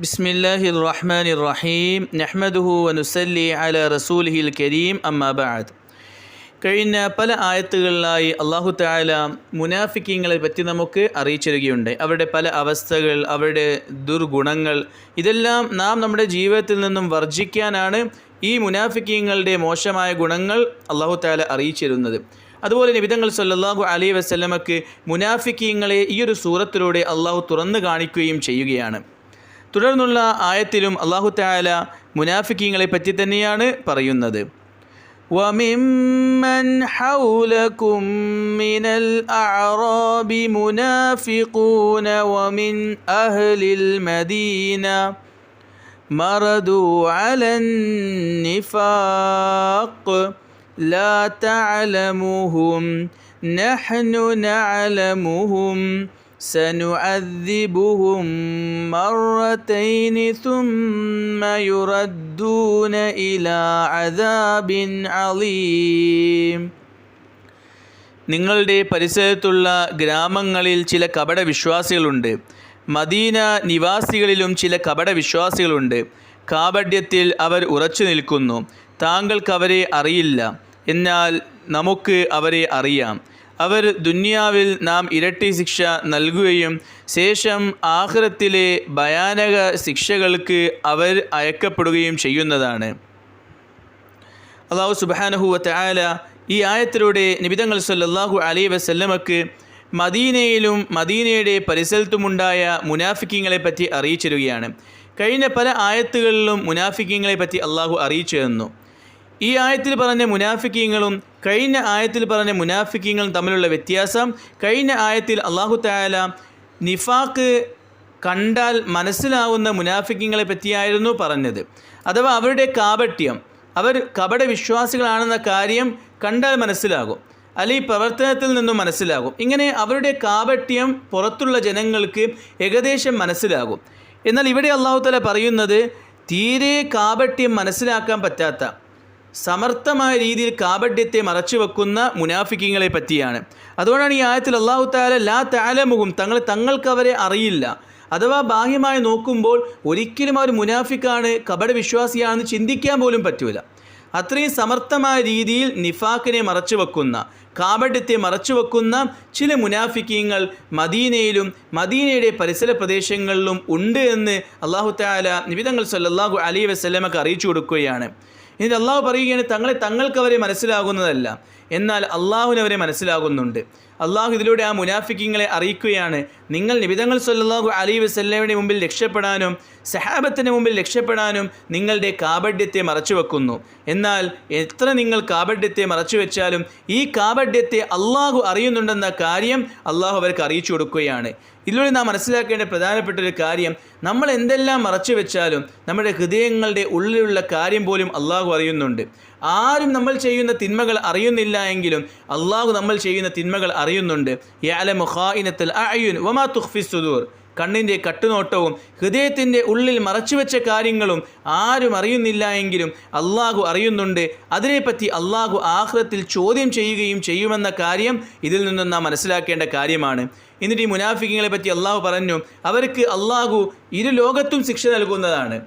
بسم الله الرحمن الرحيم نحمده ونسلي على رسوله الكريم أما بعد കഴിഞ്ഞ പല ആയത്തുകളിലായി അള്ളാഹു താല മുനാഫിക്കങ്ങളെ പറ്റി നമുക്ക് അറിയിച്ചിരുകയുണ്ട് അവരുടെ പല അവസ്ഥകൾ അവരുടെ ദുർഗുണങ്ങൾ ഇതെല്ലാം നാം നമ്മുടെ ജീവിതത്തിൽ നിന്നും വർജിക്കാനാണ് ഈ മുനാഫിക്കങ്ങളുടെ മോശമായ ഗുണങ്ങൾ അള്ളാഹു താല അറിയിച്ചിരുന്നത് അതുപോലെ നിബിതങ്ങൾ സല്ലല്ലാഹു അലൈഹി വസല്ലമക്ക് മുനാഫിക്കങ്ങളെ ഈ ഒരു സൂറത്തിലൂടെ അള്ളാഹു തുറന്നു കാണിക്കുകയും ചെയ്യുകയാണ് തുടർന്നുള്ള ആയത്തിലും അള്ളാഹു താല മുനാഫിക്കങ്ങളെ പറ്റി തന്നെയാണ് പറയുന്നത് وممن حولكم من الأعراب منافقون ومن أهل المدينة مردوا على النفاق لا تعلمهم نحن نعلمهم سنعذبهم مرتين ثم يردون إلى عذاب عظيم നിങ്ങളുടെ പരിസരത്തുള്ള ഗ്രാമങ്ങളിൽ ചില കപട വിശ്വാസികളുണ്ട് മദീന നിവാസികളിലും ചില കപട വിശ്വാസികളുണ്ട് കാപഡ്യത്തിൽ അവർ ഉറച്ചു നിൽക്കുന്നു താങ്കൾക്ക് അവരെ അറിയില്ല എന്നാൽ നമുക്ക് അവരെ അറിയാം അവർ ദുന്യാവിൽ നാം ഇരട്ടി ശിക്ഷ നൽകുകയും ശേഷം ആഹ്റത്തിലെ ഭയാനക ശിക്ഷകൾക്ക് അവർ അയക്കപ്പെടുകയും ചെയ്യുന്നതാണ്. അള്ളാഹു സുബാനഹുവ തആല ഈ ആയത്തിലൂടെ നിബിതങ്ങൾ സല്ലാഹു അലൈഹി വസല്ലമക്ക് മദീനയിലും മദീനയുടെ പരിസരത്തുമുണ്ടായ മുനാഫിക്കിങ്ങളെ പറ്റി അറിയിച്ചിരുകയാണ്. കഴിഞ്ഞ പല ആയത്തുകളിലും മുനാഫിക്കിങ്ങളെ പറ്റി അള്ളാഹു അറിയിച്ചു തന്നു. ഈ ആയത്തിൽ പറഞ്ഞ മുനാഫിക്കീങ്ങളും കഴിഞ്ഞ ആയത്തിൽ പറഞ്ഞ മുനാഫിക്കീങ്ങളും തമ്മിലുള്ള വ്യത്യാസം കഴിഞ്ഞ ആയത്തിൽ അള്ളാഹു താല നിഫാക്ക് കണ്ടാൽ മനസ്സിലാവുന്ന മുനാഫിക്കങ്ങളെ പറ്റിയായിരുന്നു പറഞ്ഞത്. അഥവാ അവരുടെ കാപട്യം അവർ കപട വിശ്വാസികളാണെന്ന കാര്യം കണ്ടാൽ മനസ്സിലാകും. അല്ലെങ്കിൽ പ്രവർത്തനത്തിൽ നിന്നും മനസ്സിലാകും. ഇങ്ങനെ അവരുടെ കാപട്യം പുറത്തുള്ള ജനങ്ങൾക്ക് ഏകദേശം മനസ്സിലാകും. എന്നാൽ ഇവിടെ അള്ളാഹു തല പറയുന്നത് തീരെ കാപട്യം മനസ്സിലാക്കാൻ പറ്റാത്ത സമർത്ഥമായ രീതിയിൽ കാപഡ്യത്തെ മറച്ചു വെക്കുന്ന മുനാഫിക്കിങ്ങളെ പറ്റിയാണ്. അതുകൊണ്ടാണ് ഈ ആയത്തിൽ അള്ളാഹു താല ലാ താലമുഖും തങ്ങൾ തങ്ങൾക്കവരെ അറിയില്ല. അഥവാ ബാഹ്യമായി നോക്കുമ്പോൾ ഒരിക്കലും അവർ മുനാഫിക്കാണ് കപട വിശ്വാസിയാണെന്ന് ചിന്തിക്കാൻ പോലും പറ്റൂല. അത്രയും സമർത്ഥമായ രീതിയിൽ നിഫാക്കിനെ മറച്ചു വെക്കുന്ന കാപഡ്യത്തെ മറച്ചു വെക്കുന്ന ചില മുനാഫിക്കീങ്ങൾ മദീനയിലും മദീനയുടെ പരിസര പ്രദേശങ്ങളിലും ഉണ്ട് എന്ന് അള്ളാഹു താല നിബിതങ്ങൾ സല്ലാഹു അലി വസ്ലമക്ക് അറിയിച്ചു കൊടുക്കുകയാണ്. എന്നിട്ട് അള്ളാഹു പറയുകയാണ് തങ്ങളെ തങ്ങൾക്ക് അവരെ മനസ്സിലാകുന്നതല്ല. എന്നാൽ അള്ളാഹുവിന് അവരെ മനസ്സിലാകുന്നുണ്ട്. അള്ളാഹു ഇതിലൂടെ ആ മുനാഫിക്കിങ്ങളെ അറിയിക്കുകയാണ്. നിങ്ങൾ നിബിതങ്ങൾ സല്ലാഹു അലി വസല്ലയുടെ മുമ്പിൽ രക്ഷപ്പെടാനും സഹാബത്തിന്റെ മുമ്പിൽ രക്ഷപ്പെടാനും നിങ്ങളുടെ കാപഡ്യത്തെ മറച്ചു വെക്കുന്നു എന്നാൽ എത്ര നിങ്ങൾ കാപഡ്യത്തെ മറച്ചു വെച്ചാലും ഈ കാപഡ്യത്തെ അള്ളാഹു അറിയുന്നുണ്ടെന്ന കാര്യം അള്ളാഹു അവർക്ക് അറിയിച്ചു കൊടുക്കുകയാണ്. ഇതിലൂടെ നാം മനസ്സിലാക്കേണ്ട പ്രധാനപ്പെട്ട ഒരു കാര്യം നമ്മൾ എന്തെല്ലാം മറച്ചു വെച്ചാലും നമ്മുടെ ഹൃദയങ്ങളുടെ ഉള്ളിലുള്ള കാര്യം പോലും അള്ളാഹു അറിയുന്നുണ്ട്. ആരും നമ്മൾ ചെയ്യുന്ന തിന്മകൾ അറിയുന്നില്ല എങ്കിലും അള്ളാഹു നമ്മൾ ചെയ്യുന്ന തിന്മകൾ അറിയുന്നുണ്ട്. വമാ കണ്ണിന്റെ കട്ടുനോട്ടവും ഹൃദയത്തിന്റെ ഉള്ളിൽ മറച്ചുവെച്ച കാര്യങ്ങളും ആരും അറിയുന്നില്ല എങ്കിലും അള്ളാഹു അറിയുന്നുണ്ട്. അതിനെപ്പറ്റി അള്ളാഹു ആഹ്റത്തിൽ ചോദ്യം ചെയ്യുകയും ചെയ്യുമെന്ന കാര്യം ഇതിൽ നിന്നും നാം മനസ്സിലാക്കേണ്ട കാര്യമാണ്. എന്നിട്ട് ഈ മുനാഫിക്കങ്ങളെ പറ്റി അള്ളാഹു പറഞ്ഞു അവർക്ക് അള്ളാഹു ഇരു ലോകത്തും ശിക്ഷ നൽകുന്നതാണ്.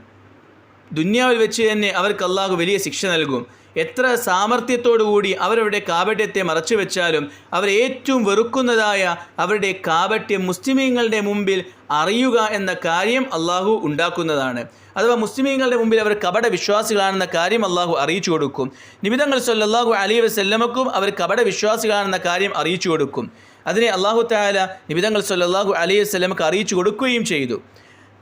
ദുന്യാവിൽ വെച്ച് തന്നെ അവർക്ക് അള്ളാഹു വലിയ ശിക്ഷ നൽകും. എത്ര സാമർഥ്യത്തോടുകൂടി അവരവരുടെ കാപട്യത്തെ മറച്ചു വെച്ചാലും അവർ ഏറ്റവും വെറുക്കുന്നതായ അവരുടെ കാപട്യം മുസ്ലിമീങ്ങളുടെ മുമ്പിൽ അറിയുക എന്ന കാര്യം അള്ളാഹു ഉണ്ടാക്കുന്നതാണ്. അഥവാ മുസ്ലിമീങ്ങളുടെ മുമ്പിൽ അവർ കപട വിശ്വാസികളാണെന്ന കാര്യം അള്ളാഹു അറിയിച്ചു കൊടുക്കും. നിമിതങ്ങൾ സല്ലാഹു അലി വസ്ല്ലമക്കും അവർ കപട വിശ്വാസികളാണെന്ന കാര്യം അറിയിച്ചു കൊടുക്കും. അതിനെ അള്ളാഹു താല നിമിതങ്ങൾ സല്ലാഹു അലി വസ്ലമക്ക് അറിയിച്ചു കൊടുക്കുകയും ചെയ്തു.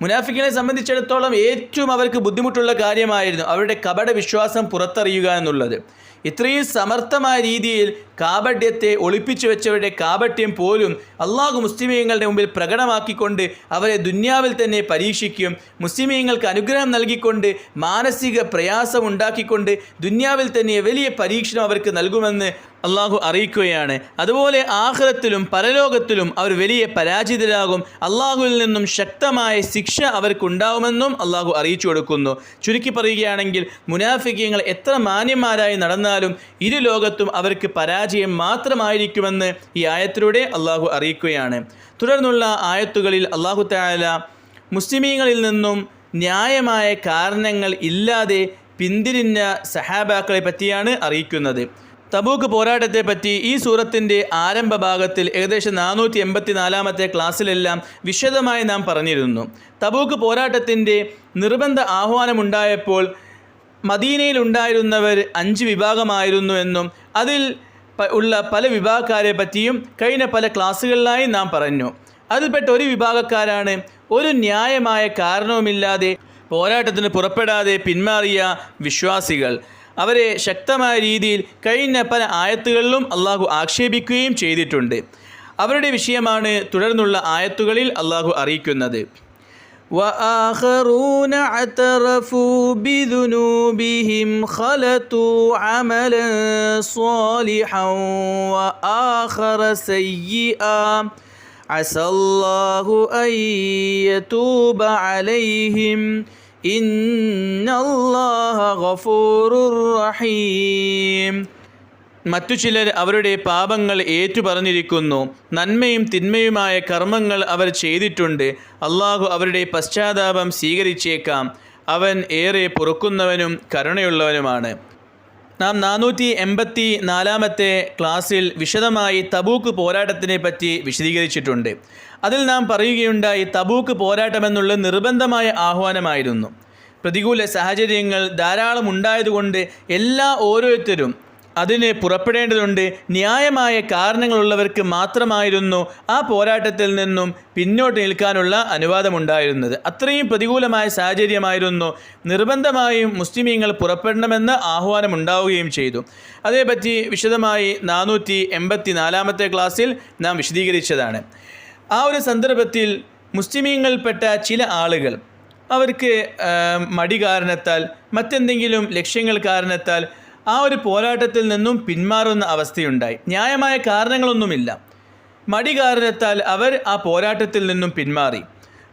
മുനാഫിക്കിനെ സംബന്ധിച്ചിടത്തോളം ഏറ്റവും അവർക്ക് ബുദ്ധിമുട്ടുള്ള കാര്യമായിരുന്നു അവരുടെ കപട വിശ്വാസം പുറത്തറിയുക എന്നുള്ളത്. ഇത്രയും സമർത്ഥമായ രീതിയിൽ കാപട്യത്തെ ഒളിപ്പിച്ചു വെച്ചവരുടെ കാപട്യം പോലും അള്ളാഹു മുസ്ലിമീങ്ങളുടെ മുമ്പിൽ പ്രകടമാക്കിക്കൊണ്ട് അവരെ ദുന്യാവിൽ തന്നെ പരീക്ഷിക്കും. മുസ്ലിമീങ്ങൾക്ക് അനുഗ്രഹം നൽകിക്കൊണ്ട് മാനസിക പ്രയാസം ഉണ്ടാക്കിക്കൊണ്ട് ദുന്യാവിൽ തന്നെ വലിയ പരീക്ഷണം അവർക്ക് നൽകുമെന്ന് അള്ളാഹു അറിയിക്കുകയാണ്. അതുപോലെ ആഹ്റത്തിലും പരലോകത്തിലും അവർ വലിയ പരാജിതരാകും. അള്ളാഹുവിൽ നിന്നും ശക്തമായ ശിക്ഷ അവർക്കുണ്ടാവുമെന്നും അള്ളാഹു അറിയിച്ചു കൊടുക്കുന്നു. ചുരുക്കി പറയുകയാണെങ്കിൽ മുനാഫിക്കങ്ങൾ എത്ര മാന്യന്മാരായി നടന്നാലും ഇരു ലോകത്തും അവർക്ക് പരാജയം മാത്രമായിരിക്കുമെന്ന് ഈ ആയത്തിലൂടെ അള്ളാഹു അറിയിക്കുകയാണ്. തുടർന്നുള്ള ആയത്തുകളിൽ അള്ളാഹു താല മുസ്ലിമീങ്ങളിൽ നിന്നും ന്യായമായ കാരണങ്ങൾ ഇല്ലാതെ പിന്തിരിഞ്ഞ സഹാബാക്കളെ പറ്റിയാണ് അറിയിക്കുന്നത്. തബൂക്ക് പോരാട്ടത്തെ പറ്റി ഈ സൂറത്തിന്റെ ആരംഭ ഭാഗത്തിൽ ഏകദേശം നാനൂറ്റി എൺപത്തി നാലാമത്തെ ക്ലാസ്സിലെല്ലാം വിശദമായി നാം പറഞ്ഞിരുന്നു. തബൂക്ക് പോരാട്ടത്തിന്റെ നിർബന്ധ ആഹ്വാനമുണ്ടായപ്പോൾ മദീനയിലുണ്ടായിരുന്നവർ അഞ്ച് വിഭാഗമായിരുന്നു എന്നും അതിൽ ഉള്ള പല വിഭാഗക്കാരെ പറ്റിയും കഴിഞ്ഞ പല ക്ലാസ്സുകളിലായി നാം പറഞ്ഞു. അതിൽപ്പെട്ട ഒരു വിഭാഗക്കാരാണ് ഒരു ന്യായമായ കാരണവുമില്ലാതെ പോരാട്ടത്തിന് പുറപ്പെടാതെ പിന്മാറിയ വിശ്വാസികൾ. അവരെ ശക്തമായ രീതിയിൽ കഴിഞ്ഞ പല ആയത്തുകളിലും അള്ളാഹു ആക്ഷേപിക്കുകയും ചെയ്തിട്ടുണ്ട്. അവരുടെ വിഷയമാണ് തുടർന്നുള്ള ആയത്തുകളിൽ അള്ളാഹു അറിയിക്കുന്നത്. وآخرون اعترفوا بذنوبهم خلطوا عملا صالحا وآخر سيئا. عسى الله أن يتوب عليهم. إن الله غفور رحيم. മറ്റു ചിലർ അവരുടെ പാപങ്ങൾ ഏറ്റുപറഞ്ഞിരിക്കുന്നു. നന്മയും തിന്മയുമായ കർമ്മങ്ങൾ അവർ ചെയ്തിട്ടുണ്ട്. അള്ളാഹു അവരുടെ പശ്ചാത്താപം സ്വീകരിച്ചേക്കാം. അവൻ ഏറെ പൊറുക്കുന്നവനും കരുണയുള്ളവനുമാണ്. നാം നാനൂറ്റി എൺപത്തി നാലാമത്തെ ക്ലാസ്സിൽ വിശദമായി തബൂക്ക് പോരാട്ടത്തിനെ പറ്റി വിശദീകരിച്ചിട്ടുണ്ട്. അതിൽ നാം പറയുകയുണ്ടായി തബൂക്ക് പോരാട്ടമെന്നുള്ള നിർബന്ധമായ ആഹ്വാനമായിരുന്നു. പ്രതികൂല സാഹചര്യങ്ങൾ ധാരാളം ഉണ്ടായതുകൊണ്ട് എല്ലാ ഓരോരുത്തരും അതിന് പുറപ്പെടേണ്ടതുണ്ട്. ന്യായമായ കാരണങ്ങളുള്ളവർക്ക് മാത്രമായിരുന്നു ആ പോരാട്ടത്തിൽ നിന്നും പിന്നോട്ട് നിൽക്കാനുള്ള അനുവാദമുണ്ടായിരുന്നത്. അത്രയും പ്രതികൂലമായ സാഹചര്യമായിരുന്നു. നിർബന്ധമായും മുസ്ലിമീങ്ങൾ പുറപ്പെടണമെന്ന് ആഹ്വാനമുണ്ടാവുകയും ചെയ്തു. അതേപറ്റി വിശദമായി നാനൂറ്റി എൺപത്തി നാലാമത്തെ ക്ലാസ്സിൽ നാം വിശദീകരിച്ചതാണ്. ആ ഒരു സന്ദർഭത്തിൽ മുസ്ലിമീങ്ങൾപ്പെട്ട ചില ആളുകൾ അവർക്ക് മടി കാരണത്താൽ മറ്റെന്തെങ്കിലും ലക്ഷ്യങ്ങൾ കാരണത്താൽ ആ ഒരു പോരാട്ടത്തിൽ നിന്നും പിന്മാറുന്ന അവസ്ഥയുണ്ടായി. ന്യായമായ കാരണങ്ങളൊന്നുമില്ല. മടി കാരണത്താൽ അവർ ആ പോരാട്ടത്തിൽ നിന്നും പിന്മാറി.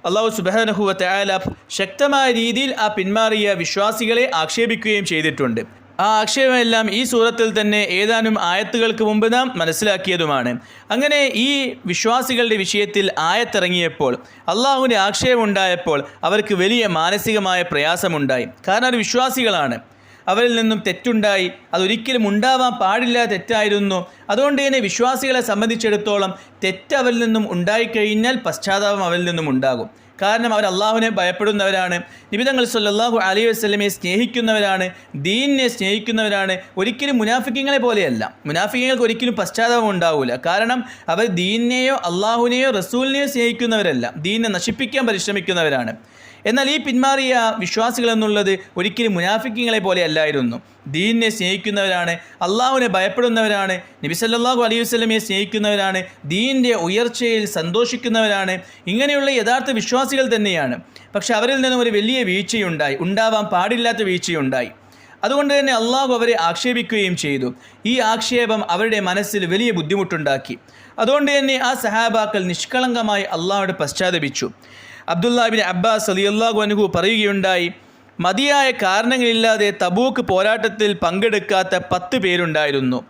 അള്ളാഹു സുബാനഹുവ തയാല ശക്തമായ രീതിയിൽ ആ പിന്മാറിയ വിശ്വാസികളെ ആക്ഷേപിക്കുകയും ചെയ്തിട്ടുണ്ട്. ആ ആക്ഷേപമെല്ലാം ഈ സൂറത്തിൽ തന്നെ ഏതാനും ആയത്തുകൾക്ക് മുമ്പ് നാം മനസ്സിലാക്കിയതുമാണ്. അങ്ങനെ ഈ വിശ്വാസികളുടെ വിഷയത്തിൽ ആയത്തിറങ്ങിയപ്പോൾ അള്ളാഹുവിന്റെ ആക്ഷേപമുണ്ടായപ്പോൾ അവർക്ക് വലിയ മാനസികമായ പ്രയാസമുണ്ടായി. കാരണം അവർ വിശ്വാസികളാണ്. അവരിൽ നിന്നും തെറ്റുണ്ടായി. അതൊരിക്കലും ഉണ്ടാവാൻ പാടില്ല തെറ്റായിരുന്നു. അതുകൊണ്ട് തന്നെ വിശ്വാസികളെ സംബന്ധിച്ചിടത്തോളം തെറ്റ് അവരിൽ നിന്നും ഉണ്ടായിക്കഴിഞ്ഞാൽ പശ്ചാത്താപം അവരിൽ നിന്നും ഉണ്ടാകും. കാരണം അവർ അള്ളാഹുവിനെ ഭയപ്പെടുന്നവരാണ് നിബിതങ്ങൾ സല്ലാഹു അലൈഹി വസ്ലമെ സ്നേഹിക്കുന്നവരാണ് ദീനിനെ സ്നേഹിക്കുന്നവരാണ്. ഒരിക്കലും മുനാഫിക്കങ്ങളെ പോലെയല്ല. മുനാഫിക്കങ്ങൾക്ക് ഒരിക്കലും പശ്ചാത്താപം ഉണ്ടാവില്ല കാരണം അവർ ദീനിനെയോ അള്ളാഹുവിനെയോ റസൂലിനെയോ സ്നേഹിക്കുന്നവരല്ല. ദീനിനെ നശിപ്പിക്കാൻ പരിശ്രമിക്കുന്നവരാണ്. എന്നാൽ ഈ പിന്മാറിയ വിശ്വാസികൾ എന്നുള്ളത് ഒരിക്കലും മുനാഫിക്കിങ്ങളെ പോലെ അല്ലായിരുന്നു. ദീനിനെ സ്നേഹിക്കുന്നവരാണ് അള്ളാഹുവിനെ ഭയപ്പെടുന്നവരാണ് നബിസല്ലാഹു അലൈഹി വസ്ലമയെ സ്നേഹിക്കുന്നവരാണ് ദീനിന്റെ ഉയർച്ചയിൽ സന്തോഷിക്കുന്നവരാണ്. ഇങ്ങനെയുള്ള യഥാർത്ഥ വിശ്വാസികൾ തന്നെയാണ്. പക്ഷെ അവരിൽ നിന്നും ഒരു വലിയ വീഴ്ചയുണ്ടായി ഉണ്ടാവാൻ പാടില്ലാത്ത വീഴ്ചയുണ്ടായി. അതുകൊണ്ട് തന്നെ അള്ളാഹു അവരെ ആക്ഷേപിക്കുകയും ചെയ്തു. ഈ ആക്ഷേപം അവരുടെ മനസ്സിൽ വലിയ ബുദ്ധിമുട്ടുണ്ടാക്കി. അതുകൊണ്ട് തന്നെ ആ സഹാബാക്കൾ നിഷ്കളങ്കമായി അള്ളാഹോട് പശ്ചാത്തപിച്ചു. അബ്ദുല്ലാബിൻ അബ്ബാസ് അലി അള്ളാഹു അനുഹു പറയുകയുണ്ടായി മതിയായ കാരണങ്ങളില്ലാതെ തബൂക്ക് പോരാട്ടത്തിൽ പങ്കെടുക്കാത്ത പത്ത് പേരുണ്ടായിരുന്നു.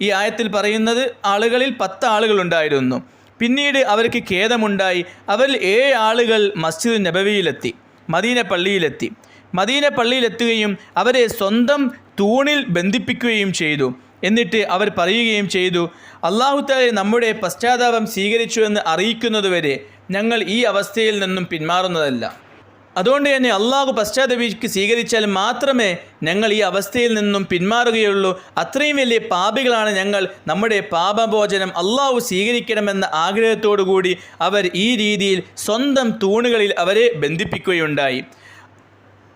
ഈ ആയത്തിൽ പറയുന്നത് ആളുകളിൽ പത്ത് ആളുകളുണ്ടായിരുന്നു. പിന്നീട് അവർക്ക് ഖേദമുണ്ടായി അവരിൽ ഏഴ് ആളുകൾ മസ്ജിദ് നബവിയിലെത്തി മദീന പള്ളിയിലെത്തി. മദീന പള്ളിയിലെത്തുകയും അവരെ സ്വന്തം തൂണിൽ ബന്ധിപ്പിക്കുകയും ചെയ്തു. എന്നിട്ട് അവർ പറയുകയും ചെയ്തു അള്ളാഹുത്താലെ നമ്മുടെ പശ്ചാത്താപം സ്വീകരിച്ചു എന്ന് അറിയിക്കുന്നതുവരെ ഞങ്ങൾ ഈ അവസ്ഥയിൽ നിന്നും പിന്മാറുന്നതല്ല. അതുകൊണ്ട് തന്നെ അള്ളാഹു പശ്ചാത്തപിക്ക് സ്വീകരിച്ചാൽ മാത്രമേ ഞങ്ങൾ ഈ അവസ്ഥയിൽ നിന്നും പിന്മാറുകയുള്ളൂ. അത്രയും വലിയ പാപികളാണ് ഞങ്ങൾ. നമ്മുടെ പാപഭോജനം അള്ളാഹു സ്വീകരിക്കണമെന്ന ആഗ്രഹത്തോടു കൂടി അവർ ഈ രീതിയിൽ സ്വന്തം തൂണുകളിൽ അവരെ ബന്ധിപ്പിക്കുകയുണ്ടായി.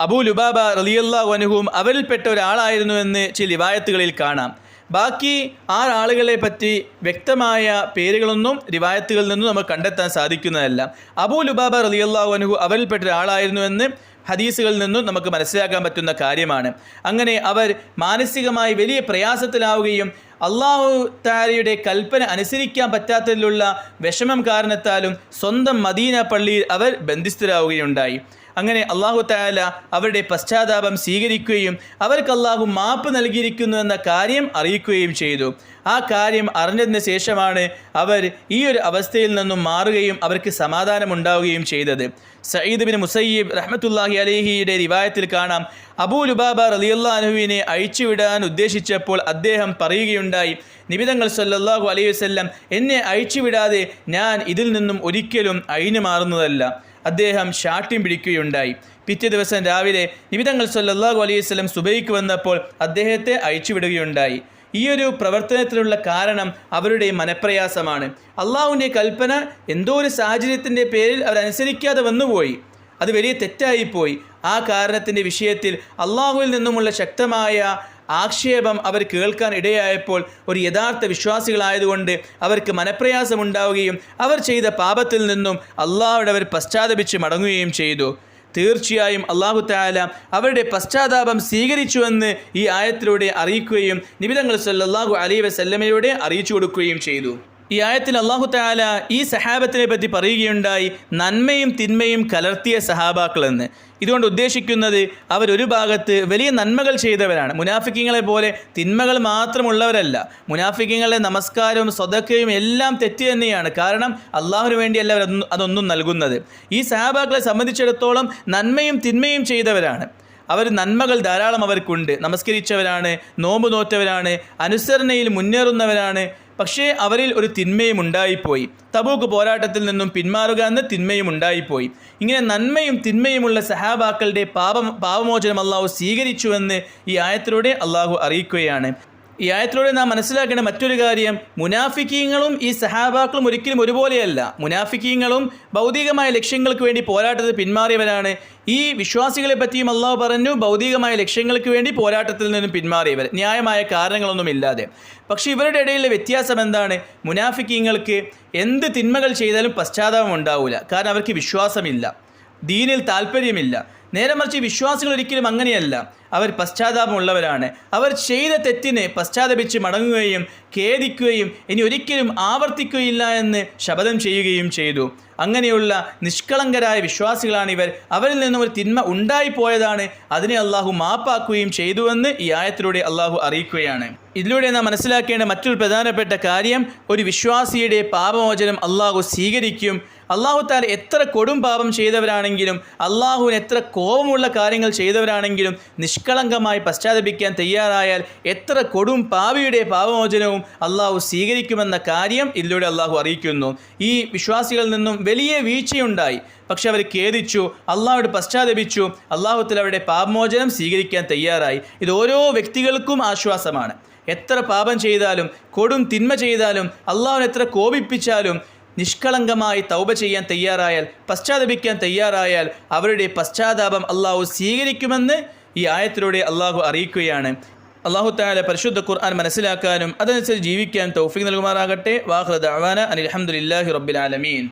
അബൂ ലുബാബ റലിയല്ലാഹു അവരിൽപ്പെട്ട ഒരാളായിരുന്നുവെന്ന് ചില റിവായത്തുകളിൽ കാണാം. ബാക്കി ആറാളുകളെ പറ്റി വ്യക്തമായ പേരുകളൊന്നും റിവായത്തുകളിൽ നിന്നും നമുക്ക് കണ്ടെത്താൻ സാധിക്കുന്നതല്ല. അബൂ ലുബാബ റലിയല്ലാഹു അനുഹു അവരിൽപ്പെട്ട ഒരാളായിരുന്നുവെന്ന് ഹദീസുകളിൽ നിന്നും നമുക്ക് മനസ്സിലാക്കാൻ പറ്റുന്ന കാര്യമാണ്. അങ്ങനെ അവർ മാനസികമായി വലിയ പ്രയാസത്തിലാവുകയും അള്ളാഹു താരയുടെ കൽപ്പന അനുസരിക്കാൻ പറ്റാത്തതിലുള്ള വിഷമം കാരണത്താലും സ്വന്തം മദീന പള്ളിയിൽ അവർ ബന്ധിസ്ഥരാവുകയുണ്ടായി. അങ്ങനെ അള്ളാഹു താല അവരുടെ പശ്ചാത്താപം സ്വീകരിക്കുകയും അവർക്ക് അള്ളാഹു മാപ്പ് നൽകിയിരിക്കുന്നു എന്ന കാര്യം അറിയിക്കുകയും ചെയ്തു. ആ കാര്യം അറിഞ്ഞതിന് ശേഷമാണ് അവർ ഈ ഒരു അവസ്ഥയിൽ നിന്നും മാറുകയും അവർക്ക് സമാധാനമുണ്ടാവുകയും ചെയ്തത്. സയ്യിദ് ബിൻ മുസയ്യിബ് റഹ്മത്തുല്ലാഹി അലിഹിയുടെ റിവായത്തിൽ കാണാം അബൂ ലുബാബ റലിയുല്ലാഹുവിനെ അഴിച്ചുവിടാൻ ഉദ്ദേശിച്ചപ്പോൾ അദ്ദേഹം പറയുകയുണ്ടായി നിബിതങ്ങൾ സല്ലാഹു അലൈഹി വസ്ല്ലം എന്നെ അഴിച്ചുവിടാതെ ഞാൻ ഇതിൽ നിന്നും ഒരിക്കലും അഴിഞ്ഞു മാറുന്നതല്ല. അദ്ദേഹം ശാഠ്യം പിടിക്കുകയുണ്ടായി. പിറ്റേ ദിവസം രാവിലെ നിബിതങ്ങൾ സല്ലാഹു അലൈഹി സ്വലം സുബൈക്ക് വന്നപ്പോൾ അദ്ദേഹത്തെ അയച്ചുവിടുകയുണ്ടായി. ഈ ഒരു പ്രവർത്തനത്തിനുള്ള കാരണം അവരുടെ മനപ്രയാസമാണ്. അള്ളാഹുവിന്റെ കൽപ്പന എന്തോ ഒരു സാഹചര്യത്തിന്റെ പേരിൽ അവരനുസരിക്കാതെ വന്നുപോയി. അത് വലിയ തെറ്റായിപ്പോയി. ആ കാരണത്തിന്റെ വിഷയത്തിൽ അള്ളാഹുവിൽ നിന്നുമുള്ള ശക്തമായ ആക്ഷേപം അവർ കേൾക്കാൻ ഇടയായപ്പോൾ ഒരു യഥാർത്ഥ വിശ്വാസികളായതുകൊണ്ട് അവർക്ക് മനപ്രയാസമുണ്ടാവുകയും അവർ ചെയ്ത പാപത്തിൽ നിന്നും അള്ളാഹുവിടെ അവർ പശ്ചാത്തപിച്ച് മടങ്ങുകയും ചെയ്തു. തീർച്ചയായും അള്ളാഹു താല അവരുടെ പശ്ചാത്താപം സ്വീകരിച്ചുവെന്ന് ഈ ആയത്തിലൂടെ അറിയിക്കുകയും നിബിതങ്ങൾ സല്ലാഹു അലൈ വസല്ലമയോടെ അറിയിച്ചു കൊടുക്കുകയും ചെയ്തു. ഈ ആയത്തിൽ അള്ളാഹു താല ഈ സഹാബത്തിനെ പറ്റി പറയുകയുണ്ടായി നന്മയും തിന്മയും കലർത്തിയ സഹാബാക്കളെന്ന് ഇതുകൊണ്ട് ഉദ്ദേശിക്കുന്നത് അവരൊരു ഭാഗത്ത് വലിയ നന്മകൾ ചെയ്തവരാണ്. മുനാഫിക്കിങ്ങളെ പോലെ തിന്മകൾ മാത്രമുള്ളവരല്ല. മുനാഫിക്കിങ്ങളുടെ നമസ്കാരവും സ്വതക്കയും എല്ലാം തെറ്റ് തന്നെയാണ്. കാരണം അള്ളാഹുവിന് വേണ്ടിയല്ല അവർ അതൊന്നും നൽകുന്നത്. ഈ സഹാബാക്കളെ സംബന്ധിച്ചിടത്തോളം നന്മയും തിന്മയും ചെയ്തവരാണ്. അവർ നന്മകൾ ധാരാളം അവർക്കുണ്ട്. നമസ്കരിച്ചവരാണ് നോമ്പ് നോറ്റവരാണ് അനുസരണയിൽ മുന്നേറുന്നവരാണ്. പക്ഷേ അവരിൽ ഒരു തിന്മയും ഉണ്ടായിപ്പോയി. തബൂക്ക് പോരാട്ടത്തിൽ നിന്നും പിന്മാറുക എന്ന തിന്മയും ഉണ്ടായിപ്പോയി. ഇങ്ങനെ നന്മയും തിന്മയുമുള്ള സഹാബാക്കളുടെ പാപം പാപമോചനം അള്ളാഹു സ്വീകരിച്ചുവെന്ന് ഈ ആയത്തിലൂടെ അള്ളാഹു അറിയിക്കുകയാണ്. ഈ ആയത്തിലൂടെ നാം മനസ്സിലാക്കേണ്ട മറ്റൊരു കാര്യം മുനാഫിക്കീങ്ങളും ഈ സഹാബാക്കളും ഒരിക്കലും ഒരുപോലെയല്ല. മുനാഫിക്കീങ്ങളും ഭൗതികമായ ലക്ഷ്യങ്ങൾക്ക് വേണ്ടി പോരാട്ടത്തിൽ പിന്മാറിയവരാണ്. ഈ വിശ്വാസികളെ പറ്റിയും അള്ളാഹു പറഞ്ഞു ഭൗതികമായ ലക്ഷ്യങ്ങൾക്ക് വേണ്ടി പോരാട്ടത്തിൽ നിന്നും പിന്മാറിയവർ. ന്യായമായ കാരണങ്ങളൊന്നുമില്ലാതെ പക്ഷേ ഇവരുടെ ഇടയിലെ വ്യത്യാസം എന്താണ്? മുനാഫിക്കീങ്ങൾക്ക് എന്ത് തിന്മകൾ ചെയ്താലും പശ്ചാത്താപം ഉണ്ടാവില്ല കാരണം അവർക്ക് വിശ്വാസമില്ല. ദീനിൽ താല്പര്യമില്ല നേരെ മറിച്ച് വിശ്വാസികൾ ഒരിക്കലും അങ്ങനെയല്ല. അവർ പശ്ചാത്താപമുള്ളവരാണ്. അവർ ചെയ്ത തെറ്റിനെ പശ്ചാത്തപിച്ച് മടങ്ങുകയും ഖേദിക്കുകയും ഇനി ഒരിക്കലും ആവർത്തിക്കുകയില്ല എന്ന് ശപഥം ചെയ്യുകയും ചെയ്തു. അങ്ങനെയുള്ള നിഷ്കളങ്കരായ വിശ്വാസികളാണ് ഇവർ. അവരിൽ നിന്നും ഒരു തിന്മ ഉണ്ടായിപ്പോയതാണ്. അതിനെ അള്ളാഹു മാപ്പാക്കുകയും ചെയ്തുവെന്ന് ഈ ആയത്തിലൂടെ അള്ളാഹു അറിയിക്കുകയാണ്. ഇതിലൂടെ നാം മനസ്സിലാക്കേണ്ട മറ്റൊരു പ്രധാനപ്പെട്ട കാര്യം ഒരു വിശ്വാസിയുടെ പാപമോചനം അള്ളാഹു സ്വീകരിക്കും. അള്ളാഹു താല എത്ര കൊടും പാപം ചെയ്തവരാണെങ്കിലും അള്ളാഹുവിന് എത്ര കോപമുള്ള കാര്യങ്ങൾ ചെയ്തവരാണെങ്കിലും നിഷ്കളങ്കമായി പശ്ചാത്തപിക്കാൻ തയ്യാറായാൽ എത്ര കൊടും പാവിയുടെ പാപമോചനവും അള്ളാഹു സ്വീകരിക്കുമെന്ന കാര്യം ഇതിലൂടെ അള്ളാഹു അറിയിക്കുന്നു. ഈ വിശ്വാസികളിൽ നിന്നും വലിയ വീഴ്ചയുണ്ടായി. പക്ഷെ അവർ ഖേദിച്ചു അള്ളാഹുടെ പശ്ചാത്തപിച്ചു അള്ളാഹുത്തിൽ അവരുടെ പാപമോചനം സ്വീകരിക്കാൻ തയ്യാറായി. ഇത് ഓരോ വ്യക്തികൾക്കും ആശ്വാസമാണ്. എത്ര പാപം ചെയ്താലും കൊടും തിന്മ ചെയ്താലും അള്ളാഹുനെ എത്ര കോപിപ്പിച്ചാലും നിഷ്കളങ്കമായി തൗബ ചെയ്യാൻ തയ്യാറായാൽ പശ്ചാത്തപിക്കാൻ തയ്യാറായാൽ അവരുടെ പശ്ചാത്താപം അള്ളാഹു സ്വീകരിക്കുമെന്ന് ഈ ആയത്തിലൂടെ അള്ളാഹു അറിയിക്കുകയാണ്. അള്ളാഹു താല പരിശുദ്ധ ഖുർആൻ മനസ്സിലാക്കാനും അതനുസരിച്ച് ജീവിക്കാൻ തൗഫീഖ് നൽകുമാറാകട്ടെ. വാഹൃദ് അവാന അനിൽ അഹമ്മദില്ലാഹി റബ്ബിൽ ആലമീൻ.